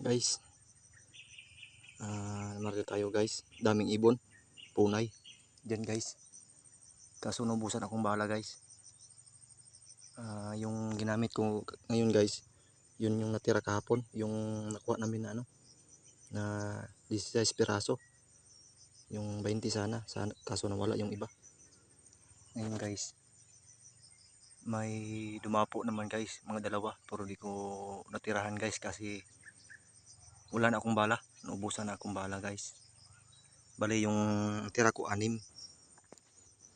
Guys. Uh, tayo guys. Daming ibon. Punay. Diyan guys. Kaso naubusan akong bala guys. Ah, yung ginamit ko ngayon guys. Yun yung natira kahapon. Yung nakuha namin na ano. Na 16 piraso. Yung 20 sana. sana kaso nawala yung iba. Ngayon guys. May dumapo naman guys. Mga dalawa. Pero di ko natirahan guys kasi wala na akong bala. Naubusan na akong bala guys. Bali yung tira ko anim.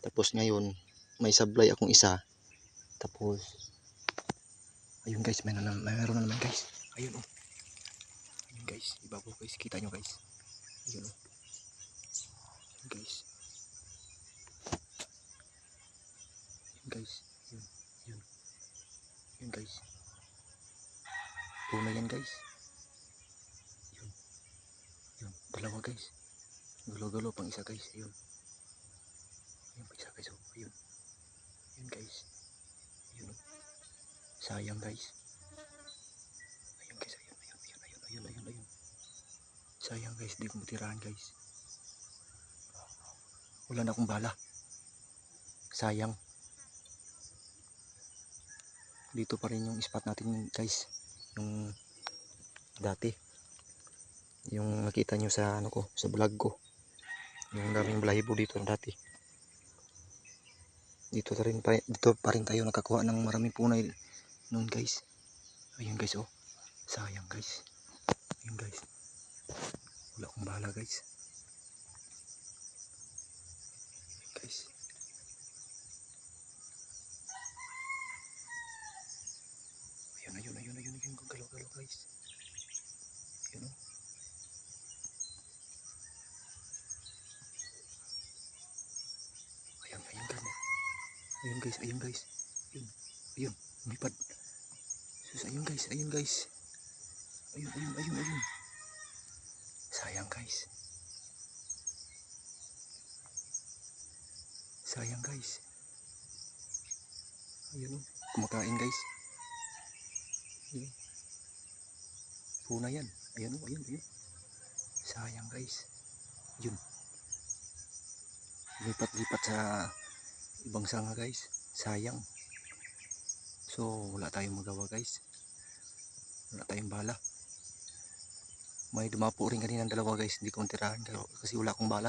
Tapos ngayon may sablay akong isa. Tapos ayun guys. May na, mayroon na naman guys. Ayun oh. Ayun guys. Ibabaw guys. Kita nyo guys. Ayun oh. Ayun guys. Ayun guys. Ayun ayun. Ayun guys. Puna yan guys dalawa guys. Gulo-gulo pang isa guys. Ayun. Ayun pang isa guys. Oh ayun. Ayun guys. Ayun oh. sayang guys. Ayun guys. Ayun ayun ayun ayun ayun ayun ayun. Sayang guys. Di ko matirahan guys. Wala na akong bala. Sayang. Dito pa rin yung spot natin guys. Yung dati yung nakita nyo sa ano ko sa vlog ko. Yung daming balahibo dito dati. Dito pa rin dito pa rin tayo nakakuha ng maraming punay noon guys. Ayun guys oh. Sayang guys. Ayun guys. Wala akong bahala guys Ayun guys, ayun guys. Ayun, ayun, lumipad. Sus, ayun guys, ayun guys. Ayun, ayun, ayun, ayun. Sayang guys. Sayang guys. Ayun, kumakain guys. Ayun. Puna yan. Ayun, ayun, ayun. Sayang guys. Yun lipat-lipat sa ibang sanga guys. Sayang. So wala tayong magawa guys. Wala tayong bala. May dumapo rin kanina dalawa guys. Hindi ko tirahan kasi wala akong bala.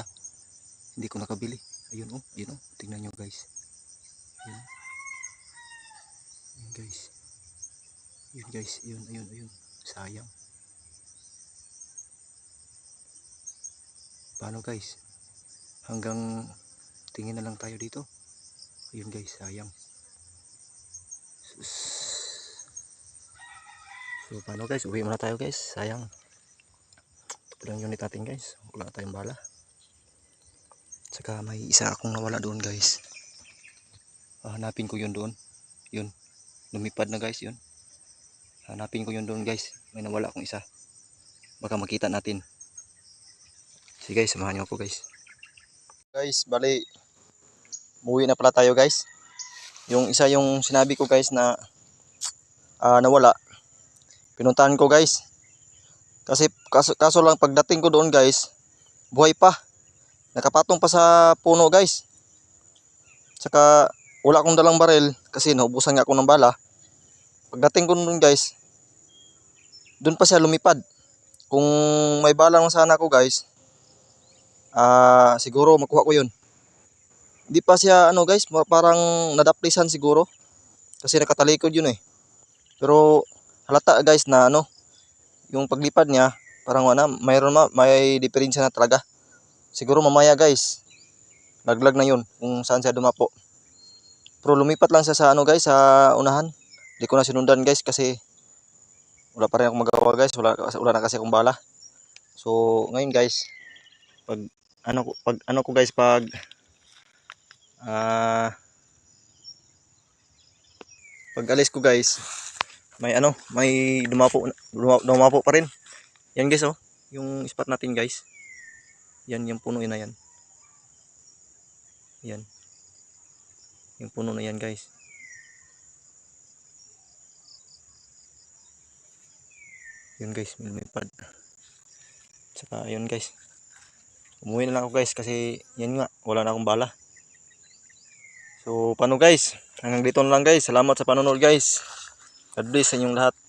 Hindi ko nakabili. Ayun oh. Ayun oh. Tingnan nyo guys. Ayun. Ayun guys. Ayun guys. Ayun ayun ayun. Sayang. Paano guys? Hanggang tingin na lang tayo dito ayun guys. Sayang. So paano guys? Uwi muna tayo guys. Sayang. Ito lang unit natin guys. Wala tayong bala. Saka may isa akong nawala doon guys. Hanapin ko yun doon. Yun. Lumipad na guys. Yun. Hanapin ko yun doon guys. May nawala akong isa. Baka makita natin. Sige guys. Samahan nyo ako guys. Guys bali umuwi na pala tayo guys. Yung isa yung sinabi ko guys na uh, nawala. Pinuntahan ko guys. Kasi kaso, kaso lang pagdating ko doon guys buhay pa. Nakapatong pa sa puno guys. Saka wala akong dalang baril kasi naubusan nga ako ng bala. Pagdating ko doon guys doon pa siya lumipad. Kung may bala lang sana ako guys uh, siguro makuha ko yun hindi pa siya ano guys parang nadaplisan siguro. Kasi nakatalikod yun eh. Pero halata guys na ano yung paglipad niya parang wala mayroon ma may diferensya na talaga. Siguro mamaya guys laglag na yun kung saan siya dumapo. Pero lumipat lang siya sa ano guys sa unahan. Hindi ko na sinundan guys kasi wala pa rin akong magawa guys. Wala, wala na kasi akong bala. So ngayon guys pag ano pag ano ko guys pag uh, pag alis ko guys may ano may dumapo dumapo pa rin yan guys oh yung spot natin guys yan yung puno na yan yan yung puno na yan guys Yun guys, lumipad. Tsaka yun guys. Umuwi na lang ako guys kasi yan nga, wala na akong bala. So paano guys? Hanggang dito lang guys. Salamat sa panonood guys. God bless sa inyong lahat.